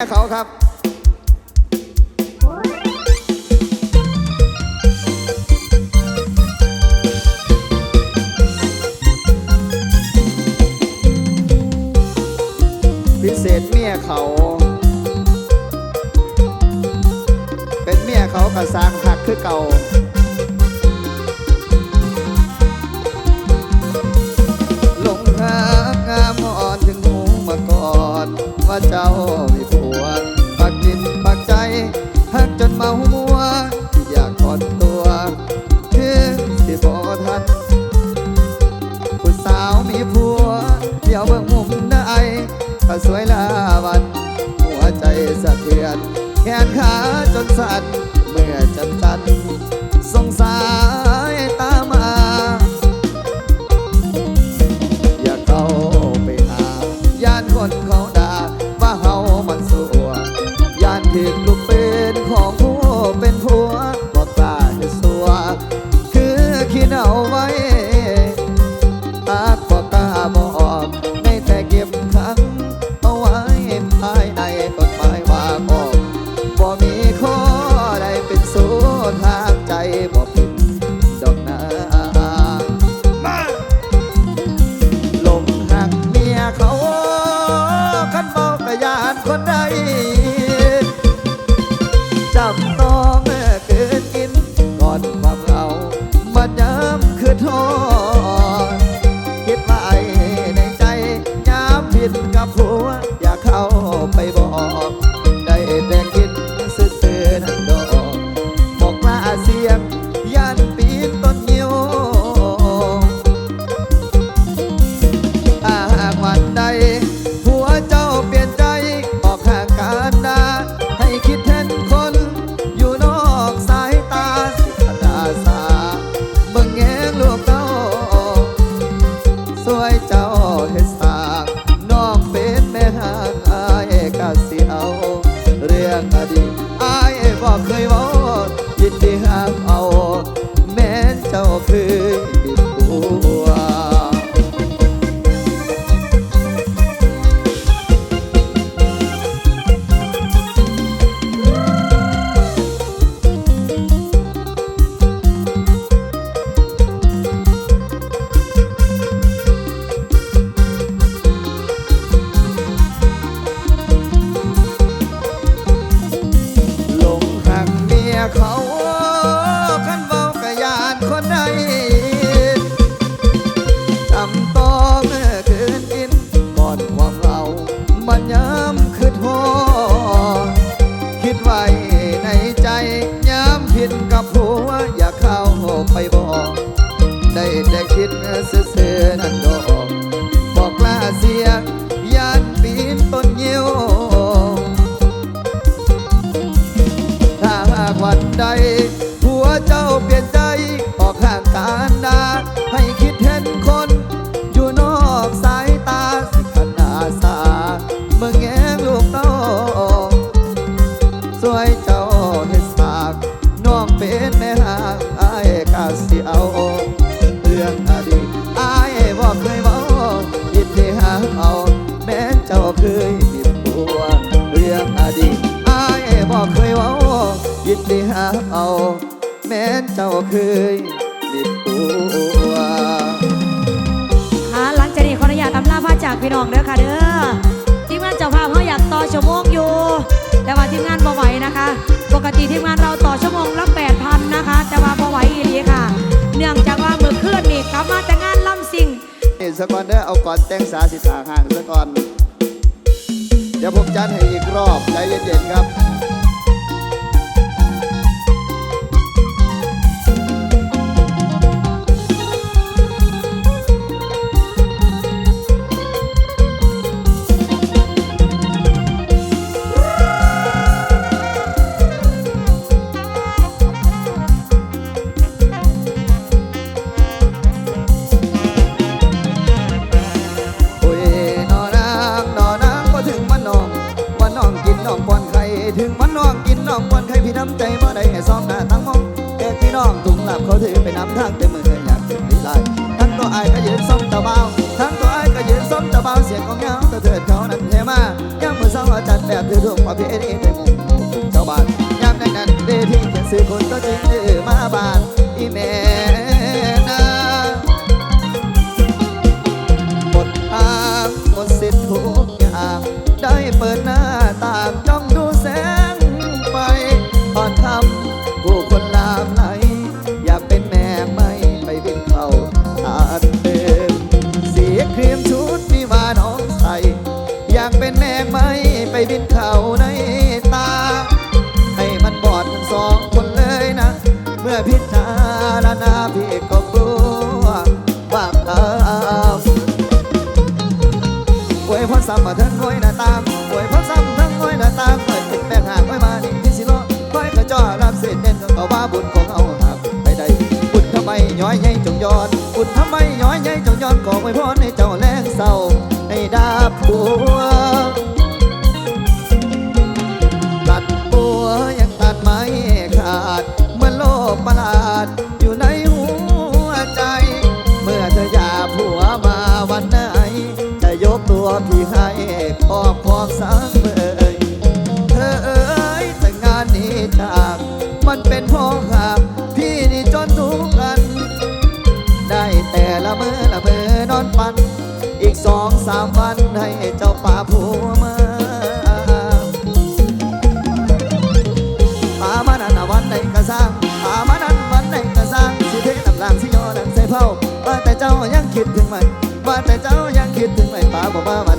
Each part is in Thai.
เขาครับพิเศษเมียเขา เป็นเมียเขากระสร้างหักคือเก่าลงหางามอ่อนถึงหูมาก่อนว่าเจ้า ก็สวยลาวัน หัวใจสะเทือน แขนขาจนสั่นเมื่อจันจันสงสารากวันใดผัวเจ้าเปลี่ยนใจออกห่างกานาให้คิดเห็นค เจ้าเคยมีผัวค่ะหลังจากนี้ขออนุญาตตำลาพาจากพี่น้องเด้อค่ะเด้อทีมงานเจ้าภาพเขาอยากต่อชั่วโมงอยู่ แต่ว่าทีมงานบ่ไหวนะคะ ปกติทีมงานเราต่อชั่วโมงละ8,000นนะคะ แต่ว่าบ่ไหวอีหลีค่ะ เนื่องจากว่าเมื่อคืนนี่กลับมาแต่งานล่ำสิ่งนี่สก่อนเด้อเอาก่อนแต่งสาสิทางห่างสก่อน เดี๋ยวผมจัดให้อีกรอบใจเย็นๆครับ น้ำใจบ่ได้ให้ซ้อมหน้าทั้งมองเกิดพี่น้องถุงหลับเขาถือไปน้ำทางเต็มมืออยากถึงลีลายทั้งตัวไอ้ก็ยืนซ้อมตะเบาทั้งตัวไอ้ก็ยืนซ้อมตะเบาเสียงของเงาตะเถิดเขานั้นเทมาย่ำมือเศร้าจัดแบบถือดวงพอพี่เอ็นเอ็นไปมุงเจ้าบ้านย่ำแน่นแน่นเวที่เขียนสื่อคนก็จริงเออมาบ้าน บุญของเอาหากไปได้บุญทำไมย้อยใหญ่จงยอนบุญทำไมย้อยใหญ่จงยอนขอไว้พรให้เจ้าแรงเศร้าให้ดาบบัว ถึงไหมว่าแต่เจ้ายังคิดถึงไหมป้าบอกว่า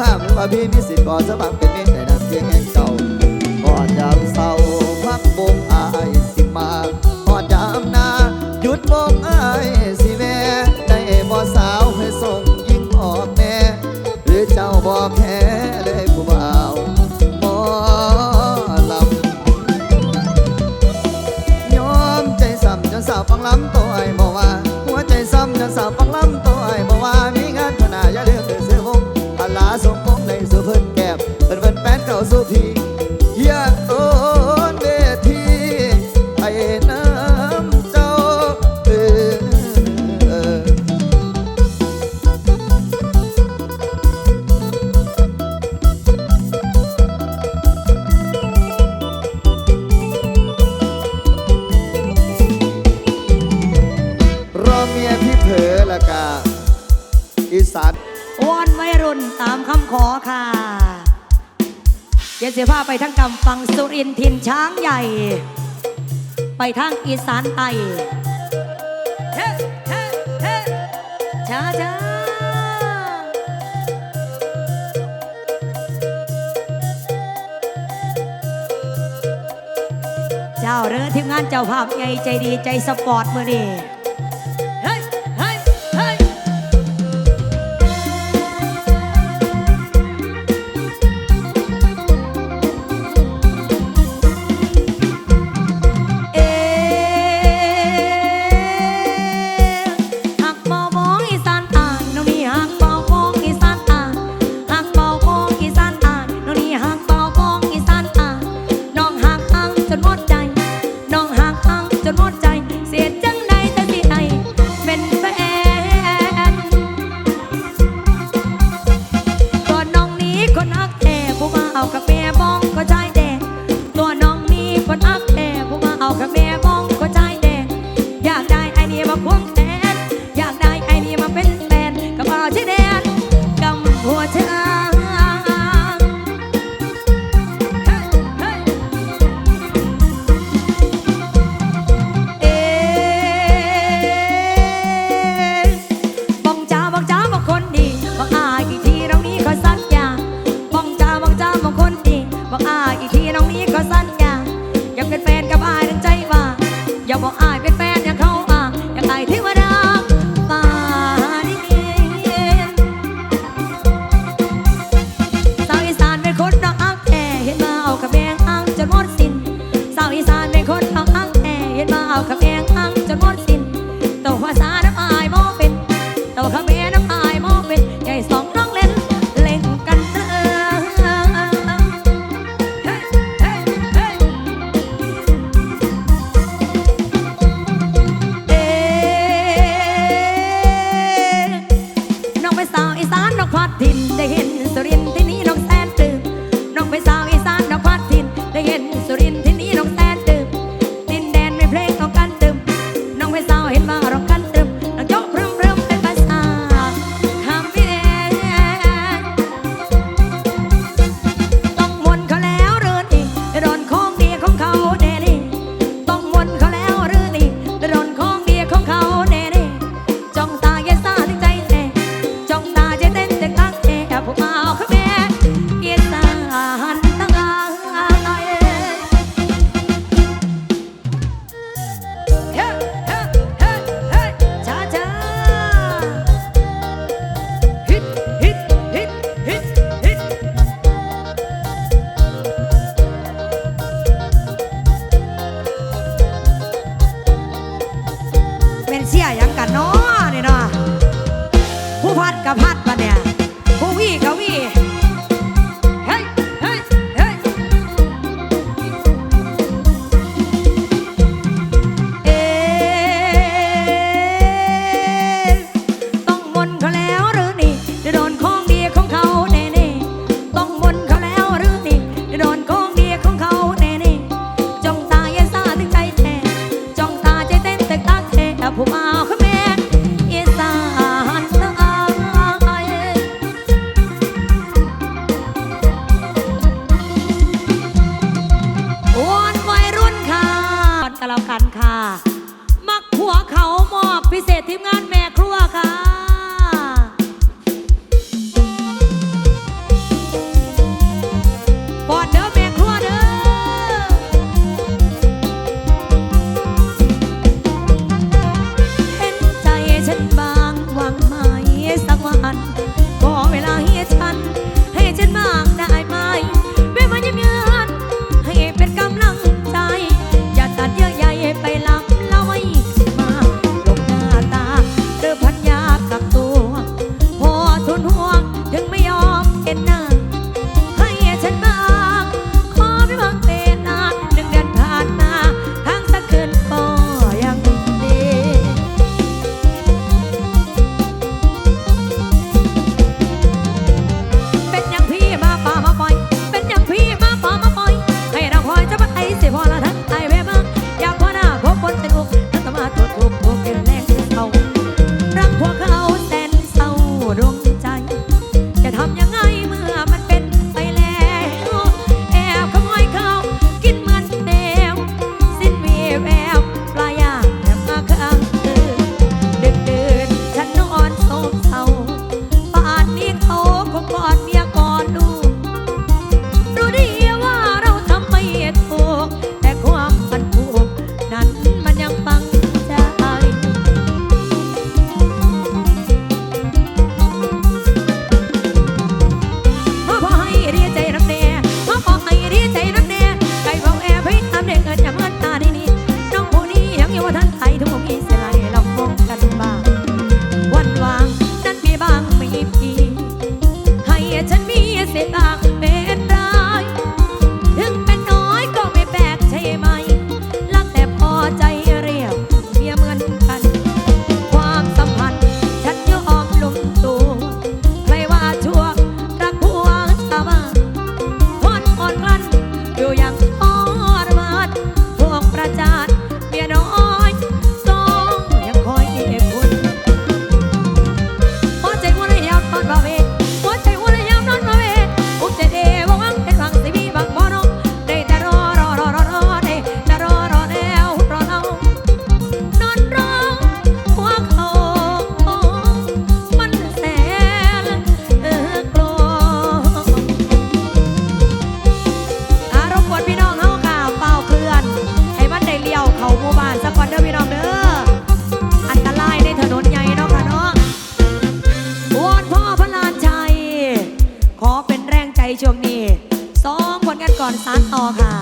ห้ามว่าพี่มีสิทธิ์ก่อสมัครเป็นเมน เสื้อผ้าไปทั้งกำฟังสุรินทินช้างใหญ่ ไปทั้งอีสานไตเฮ้เฮ้เฮ้ช้าช้าเจ้าเรือทีมงานเจ้าภาพไงใจดีใจสปอร์ตเมื่อนี้ สารต่อค่ะ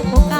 época